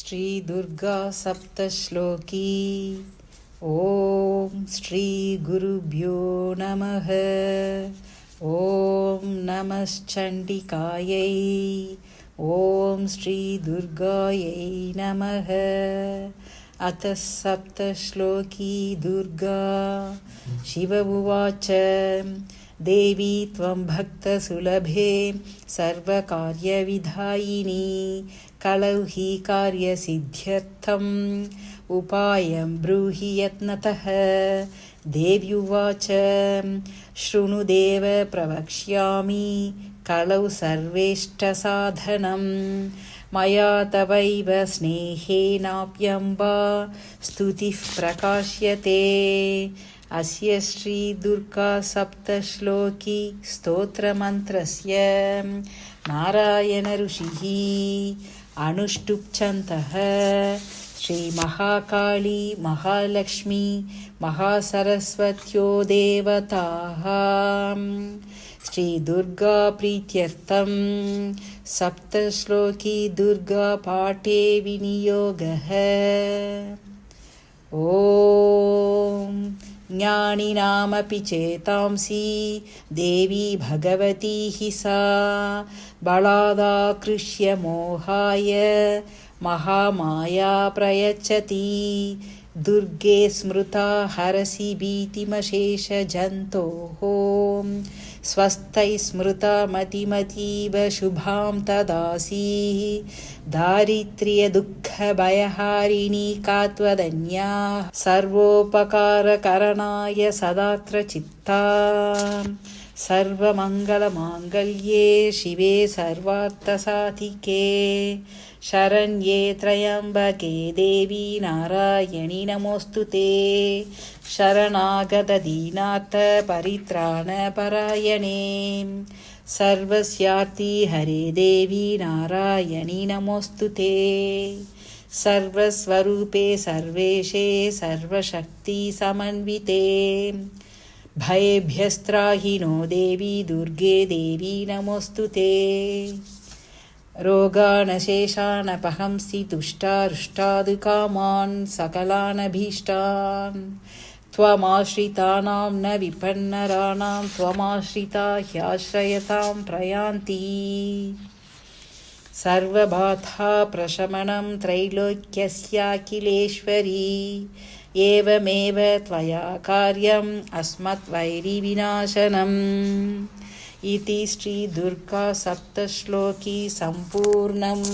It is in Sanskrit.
श्रीदुर्गा सप्तश्लोकी ॐ श्रीगुरुभ्यो नमः। ॐ नमश्चण्डिकायै। ॐ श्रीदुर्गायै नमः। अथ सप्तश्लोकी दुर्गा। शिव उवाच देवी त्वं भक्तसुलभे सर्वकार्यविधायिनी कलौ हि कार्यसिद्ध्यर्थम् उपायं ब्रूहि यत्नतः। देव्युवाच शृणुदेव प्रवक्ष्यामि कलौ सर्वेष्टसाधनं मया तवैव स्नेहेनाप्यम्बा स्तुतिः प्रकाश्यते। अस्य श्रीदुर्गा सप्तश्लोकी स्तोत्रमन्त्रस्य। नारायणऋषिः अनुष्टुप्छन्तः। श्रीमहाकाली महालक्ष्मी महासरस्वत्यो देवताः। श्रीदुर्गाप्रीत्यर्थं सप्तश्लोकी दुर्गापाठे विनियोगः। ॐ ज्ञानिनामपि चेतांसि। देवी भगवती हि सा। बलादाकृष्य मोहाय। महामाया प्रयच्छति। दुर्गे स्मृता हरसि भीतिमशेषजन्तोः स्वस्थैः स्मृता मतिमतीव शुभां तदासि। दारिद्र्यदुःखभयहारिणी का त्वदन्या सर्वोपकारकरणाय सदात्र सर्वमङ्गलमाङ्गल्ये शिवे सर्वार्थसाधिके। शरण्ये त्र्यम्बके देवी नारायणि नमोऽस्तु ते। शरणागतदीनाथपरित्राणपरायणे सर्वस्यार्ति हरे देवी नारायणि नमोऽस्तु ते। सर्वस्वरूपे सर्वेशे सर्वशक्तिसमन्विते भयेभ्यस्त्राहिनो देवी दुर्गे देवी नमोऽस्तु ते। रोगानशेषानपहंसि तुष्टारुष्टादुकामान् सकलानभीष्टान्। त्वमाश्रितानां न विपन्नराणां त्वमाश्रिता ह्याश्रयतां प्रयान्ति सर्वबाधा प्रशमनं त्रैलोक्यस्याखिलेश्वरी। एवमेव त्वया कार्यम् अस्मद्वैरिविनाशनम्। इति श्रीदुर्गा सप्तश्लोकी सम्पूर्णम्